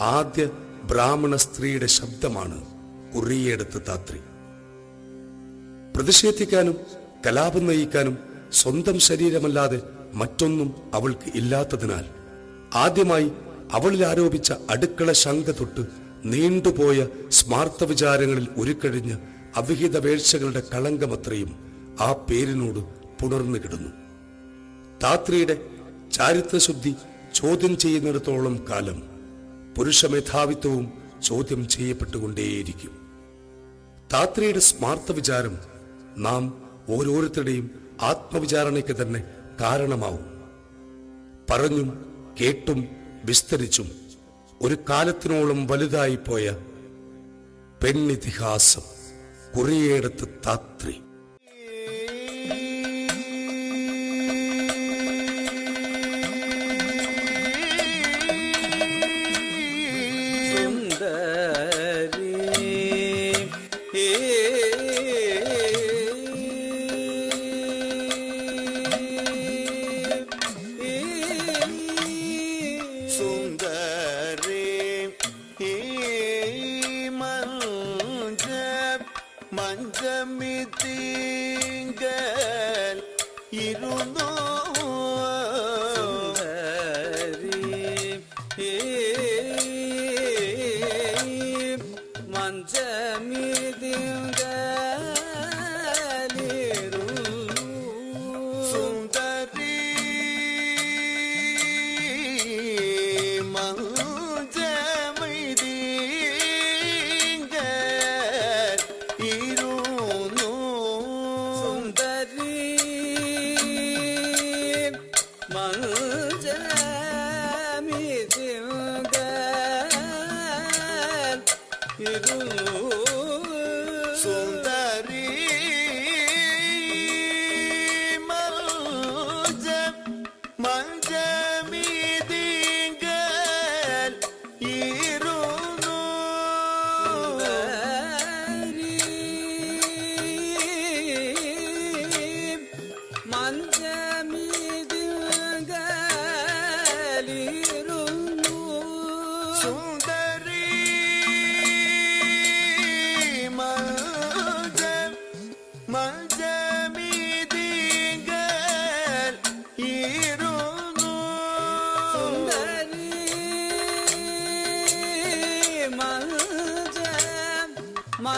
ആദ്യ ബ്രാഹ്മണ സ്ത്രീയുടെ ശബ്ദമാണ് കുറിയെടുത്ത് താത്രി. പ്രതിഷേധിക്കാനും കലാപം നയിക്കാനും സ്വന്തം ശരീരമല്ലാതെ മറ്റൊന്നും അവൾക്ക് ഇല്ലാത്തതിനാൽ ആദ്യമായി അവളിൽ ആരോപിച്ച അടുക്കള ശങ്ക തൊട്ട് നീണ്ടുപോയ സ്മാർത്ഥ വിചാരങ്ങളിൽ ഉരുക്കഴിഞ്ഞ അവിഹിത വേഴ്ചകളുടെ കളങ്കമത്രയും ആ പേരിനോട് പുണർന്നു കിടന്നു. താത്രിയുടെ ചാരിത്രശുദ്ധി ചോദ്യം ചെയ്യുന്നിടത്തോളം കാലം പുരുഷ മേധാവിത്വവും ചോദ്യം ചെയ്യപ്പെട്ടുകൊണ്ടേയിരിക്കും. താത്രിയുടെ സ്മാർത്ഥ വിചാരം നാം ഓരോരുത്തരുടെയും ആത്മവിചാരണയ്ക്ക് തന്നെ കാരണമാവും. പറഞ്ഞും കേട്ടും വിസ്തരിച്ചും ഒരു കാലത്തിനോളം വലുതായിപ്പോയ പെണ്ണിതിഹാസം കുറിയേടത്ത് താത്രി. রূপ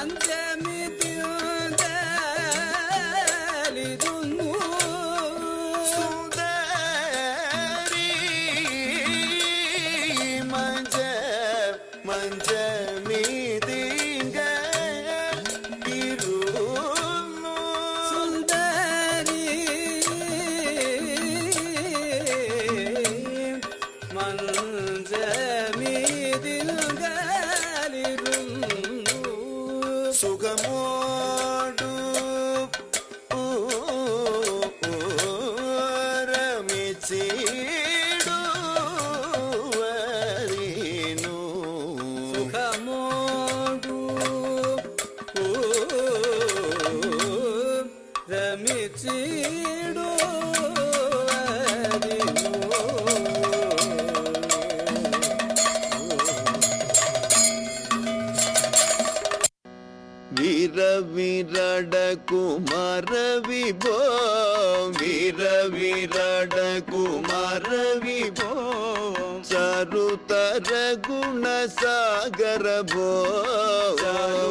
pandemic. శ్రమించీడు ചരുതര ഗുണ സാഗര ഭോ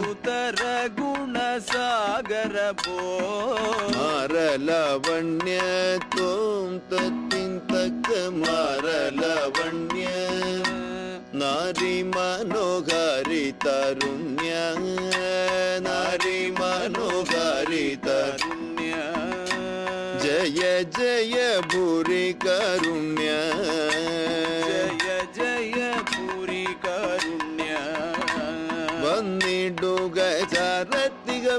ഉത്തര ഗുണ സാഗര പോ മാരലവണ്യ തോം തത്തിന്ത കുമാരലവണ്യ നാരി മനോഹാരി തരുണ്യ നാരി മനോഹാരി തരുണ്യ ജയ ജയ ഭൂരി കരുണ്യ ജയ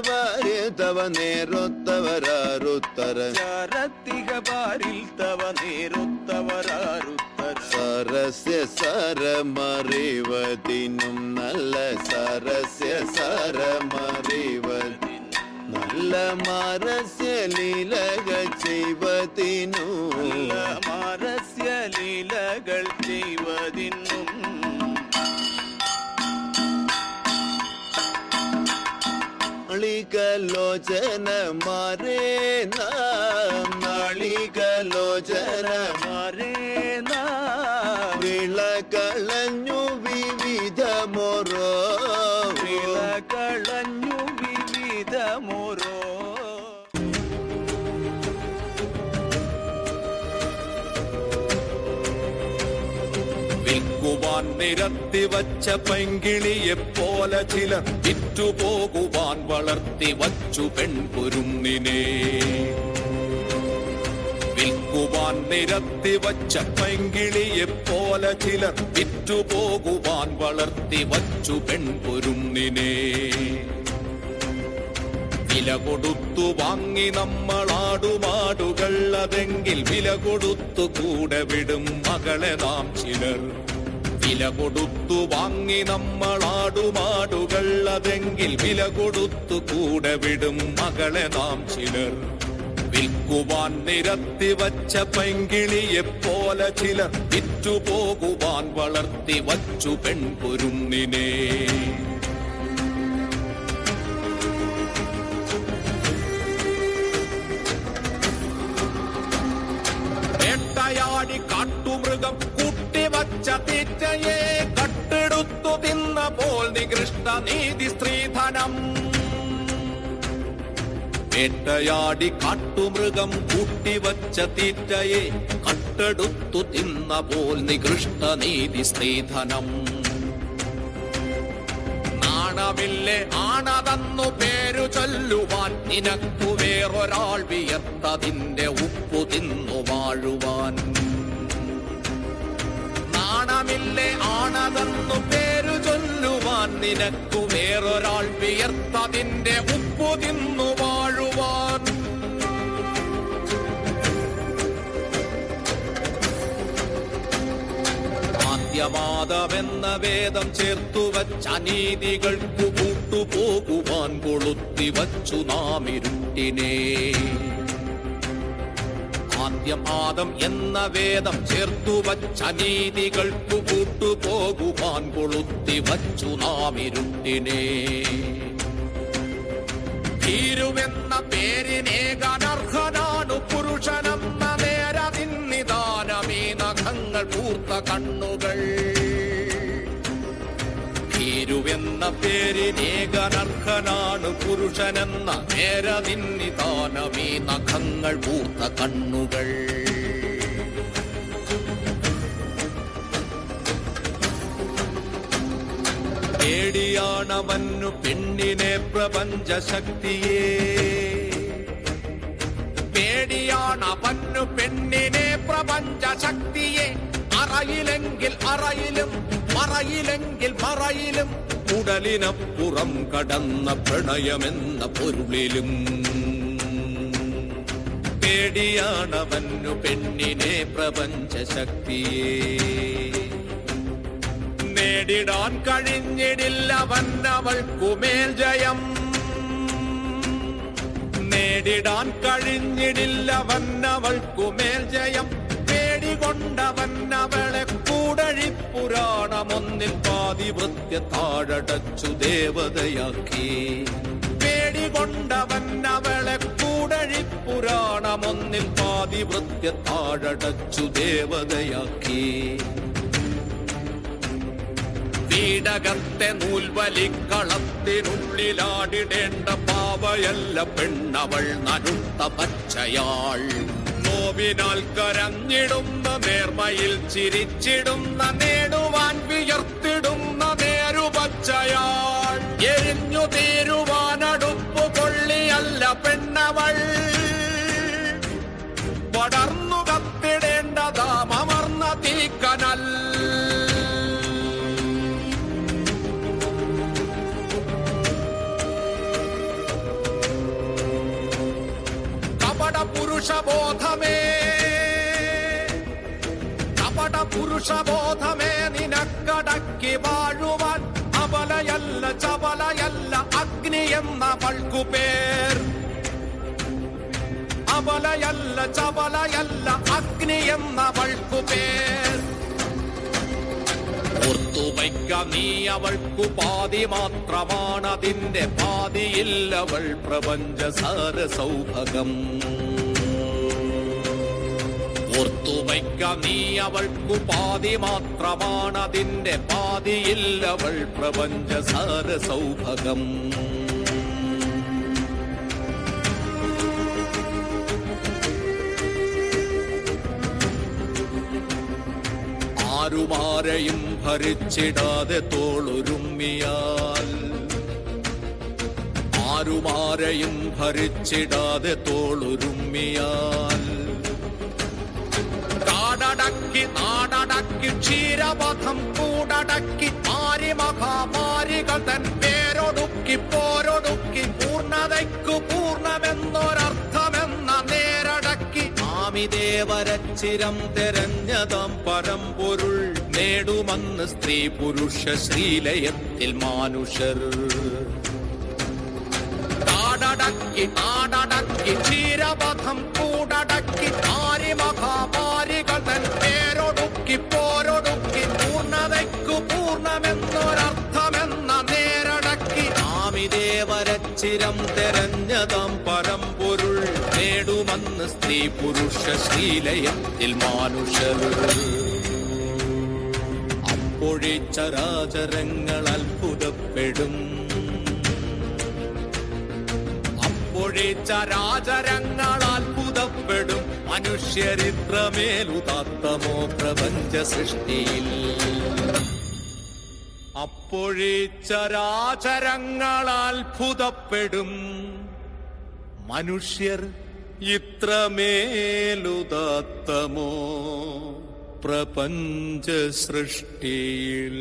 ചാരത്തിക ഭാര്യ തവ നേരൊത്തവരാരുത്തര ചാരത്തിക പാരിൽ തവ നേരൊത്തവരാരുത്തര സരസ്യ സരമറിവതിനും നല്ല സരസ്യ സരമറിവതി നല്ല മാരസ്യ ലീലക ചെയ്വതിനു നല്ല മാരസ്യ നാളികലോചന നാളിക നാളികലോചന മരേന വിളകളഞ്ഞു വിൽക്കുവാൻ നിരത്തി വച്ച പൈങ്കിളിയെ പോലെ ചിലർ വിറ്റുപോകുവാൻ വളർത്തി വച്ചു പെൺകുരുന്നിനെ. വിൽക്കുവാൻ നിരത്തി വച്ച പൈങ്കിളിയെ പോലെ ചിലർ വിറ്റുപോകുവാൻ വളർത്തി വച്ചു പെൺകുരുന്നിനെ. വില കൊടുത്തു വാങ്ങി നമ്മളാടുമാടുകൾ അതെങ്കിൽ വില കൊടുത്തു കൂടെ വിടും മകളെ നാം ചിലർ. വില കൊടുത്തു വാങ്ങി നമ്മളാടുമാടുകൾ. അതെങ്കിൽ വില കൊടുത്തു കൂടെ വിടും മകളെ നാം ചിലർ. വിൽക്കുവാൻ നിരത്തി വച്ച പെങ്കിളിയെ പോലെ ചിലർ വിറ്റുപോകുവാൻ വളർത്തി വച്ചു പെൺകുരുന്നിനെ വേട്ടയാടി കാട്ടുമൃഗം കൂട്ടിവച്ച തീറ്റയെ കട്ടെടുത്തു തിന്ന പോൽ നികൃഷ്ട നീതി സ്ത്രീധനം. വേട്ടയാടി കാട്ടുമൃഗം കൂട്ടിവച്ച തീറ്റയെ കട്ടെടുത്തു തിന്ന പോൽ നികൃഷ്ട നീതി സ്ത്രീധനം. നാണമില്ലേ ആണതന്നു പേരു ചൊല്ലുവാൻ നിനക്കു വേറൊരാൾ വിയർത്തതിന്റെ ഉപ്പു തിന്നു വാഴുവാൻ. നാണമില്ലേ ആണതെന്നു പേരു ചൊല്ലുവാൻ നിനക്കു വേറൊരാൾ വിയർത്തതിന്റെ ഉപ്പു തിന്നു വാഴുവാൻ. ആദ്യവാദമെന്ന വേദം ചേർത്തു വച്ച അനീതികൾക്കു കൂട്ടുപോകുവാൻ കൊളുത്തി വച്ചു നാം ഇരുട്ടിനെ ആദ്യം ആദം എന്ന വേദം ചേർത്തു വച്ച നീതികൾക്കു കൂട്ടുപോകുവാൻ കൊളുത്തി വച്ചു നാം ഇരുട്ടിനെ ഭീരുവെന്ന പേരിനേകനർഹനാണു പേരിനേകനർഹനാണു പുരുഷനെന്ന നേരതിന്നിദാനമീ നഖങ്ങൾ പൂർത്ത കണ്ണുകൾ. പേടിയാണവന്നു പെണ്ണിനെ പ്രപഞ്ച ശക്തിയെ പേടിയാണവന്നു പെണ്ണിനെ പ്രപഞ്ച ശക്തിയെ അറയിലെങ്കിൽ അറയിലും മറയിലെങ്കിൽ മറയിലും ഉടലിനപ്പുറം കടന്ന പ്രണയമെന്ന പൊരുളിലും. പേടിയാണവന്നു പെണ്ണിനെ പ്രപഞ്ച ശക്തിയെ നേടിടാൻ കഴിഞ്ഞിടില്ലവൻ അവൾക്കുമേൽ ജയം. നേടിടാൻ കഴിഞ്ഞിടില്ലവൻ അവൾക്കുമേൽ ജയം. പേടികൊണ്ടവൻ അവളെ കൂടഴിപ്പുരാണമൊന്നിൽ പാതിവൃത്യ താഴടച്ചു ദേവതയാക്കി. പേടികൊണ്ടവൻ അവളെ കൂടഴിപ്പുരാണമൊന്നിൽ പാതിവൃത്യ താഴടച്ചു ദേവതയാക്കി. വീടകത്തെ നൂൽവലിക്കളത്തിനുള്ളിലാടിടേണ്ട പാവയല്ല പെണ്ണവൾ നരുത്ത പച്ചയാൾ. നോവിനാൽ കരഞ്ഞിടുന്ന നേർമയിൽ ചിരിച്ചിടുന്ന നേടുവാൻ വിയർത്തിടുന്ന നേരുപച്ചയാൾ എരിഞ്ഞു തീരുവാനടുപ്പു കൊള്ളിയല്ല പെണ്ണവൾ. പടർന്നു പുരുഷബോധമേ. കപട പുരുഷബോധമേ നിനക്കടക്കി വാഴുവാൻ അബലയല്ല ചപലയല്ല അഗ്നി എന്ന വൾക്കുപേർ അബലയല്ല ചപലയല്ല അഗ്നി എന്ന വൾക്കുപേർ ഓർത്തുവയ്ക്ക നീ അവൾക്കു പാതി മാത്രമാണതിന്റെ പാതിയില്ലവൾ പ്രപഞ്ചസാര സൗഭകം ഓർത്തുവയ്ക്ക നീ അവൾക്കു പാതി മാത്രമാണതിന്റെ പാതിയില്ലവൾ അവൾ പ്രപഞ്ചസാര സൗഭകം ആരുമാരെയും ഭരിച്ചിടാതെ തോളുരുമ്മിയാൽ. ആരുമാരെയും ഭരിച്ചിടാതെ തോളുരുമ്മിയാൽ. കാടടക്കി നാടടക്കി ക്ഷീരപഥം കൂടടക്കി മാരി മഹാമാരികൾ തൻ പേരൊടുക്കി പോരൊടുക്കി പൂർണതയ്ക്കു പൂർണമെന്നൊരർത്ഥമെന്ന നേരടക്കി ആമിദേവരച്ചിരം തെരഞ്ഞതം പരമ്പൊരുൾ നേടുമെന്ന് സ്ത്രീ പുരുഷ ശ്രീലയത്തിൽ മാനുഷർ. ടക്കി നാടടക്കി ക്ഷീരപഥം കൂടടക്കി ആരി മഹാമാരി പേരൊടുക്കി പൂർണതയ്ക്കു പൂർണമെന്നൊരർത്ഥമെന്ന നേരടക്കി ആമിദേവരച്ചിരം തെരഞ്ഞതാം പരമ്പൊരുൾ നേടുമെന്ന് സ്ത്രീ പുരുഷ ശ്രീലയത്തിൽ മാനുഷർ. അപ്പോഴേ ചരാചരങ്ങൾ അത്ഭുതപ്പെടും അപ്പോഴേ ചരാചരങ്ങൾ മനുഷ്യരിത്രമേലുതാത്തമോ പ്രപഞ്ച സൃഷ്ടിയിൽ അപ്പോഴേ ചരാചരങ്ങൾ അത്ഭുതപ്പെടും മനുഷ്യർ ഇത്രമേലുദാത്തമോ പ്രപഞ്ച സൃഷ്ടിയിൽ